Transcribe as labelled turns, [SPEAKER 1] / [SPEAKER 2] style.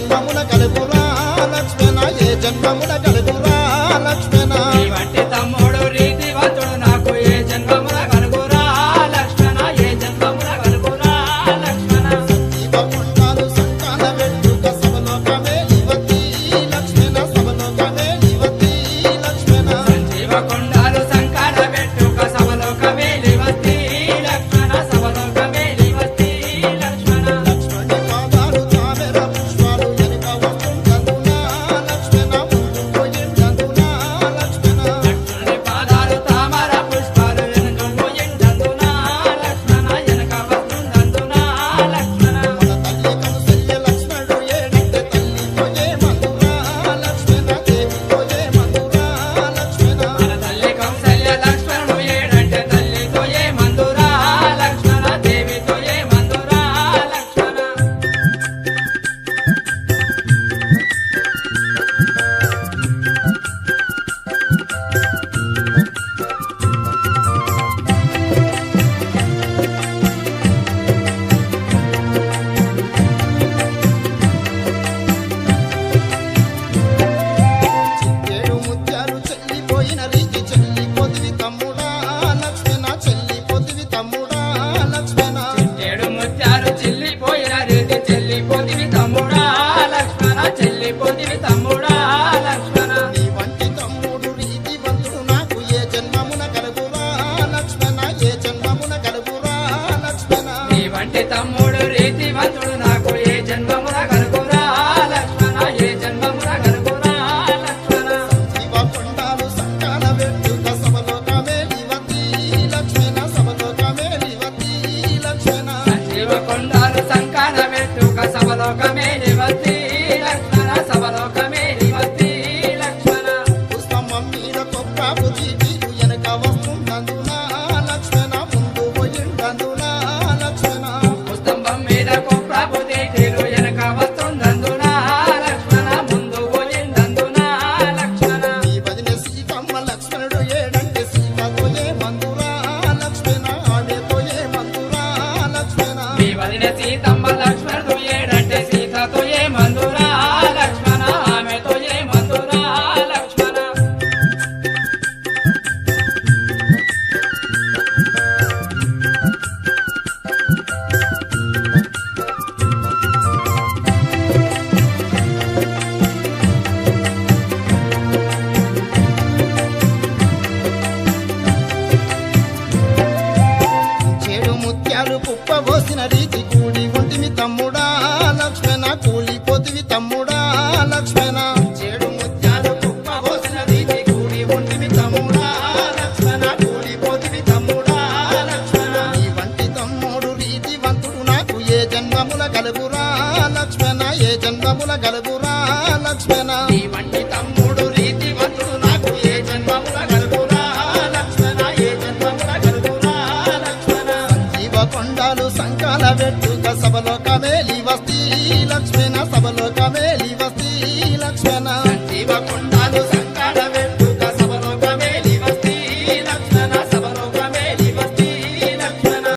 [SPEAKER 1] జన్మముల కలుపురా లక్ష్మణ ఏ జన్మముల కలుపు చెల్లిపోయిన రీతి మీద కొప్పాపు వెనక వస్తుందందునా లక్ష్మణ ముందు పోయిందందునా లక్ష్మణ
[SPEAKER 2] పుస్తంభం మీద కుప్రభు తీరు వెనక వస్తుందందునా లక్ష్మణ ముందు పోయిందందునా లక్ష్మణ
[SPEAKER 1] నీ వదిన సీతమ్మ లక్ష్మణుడు ఏడంటే సీతతో ఏ మందురా లక్ష్మణ ఆమెతో ఏ మందురా లక్ష్మణ
[SPEAKER 2] సీతమ్మ లక్ష్మణుడు
[SPEAKER 1] కుప్పబోసిన రీతి కూడి ఉంటిమి తమ్ముడా లక్ష్మణ కూలిపోతివి తమ్ముడా లక్ష్మణ. చెడు ముత్యాలు కుప్పబోసిన రీతి కూడి ఉంటిమి తమ్ముడా లక్ష్మణ కూలిపోతివి తమ్ముడా లక్ష్మణ. ఈ వంటి తమ్ముడు రీతివంతుడు నాకు ఏ జన్మముల కలుగురా లక్ష్మణ ఏ జన్మముల కలుగురా లక్ష్మణ. సంఘాలు కొండాలు సంకాల వెట్టుక సభలో కమేలి వస్తీ లక్ష్మణ సభలో కమేలి వస్తీ.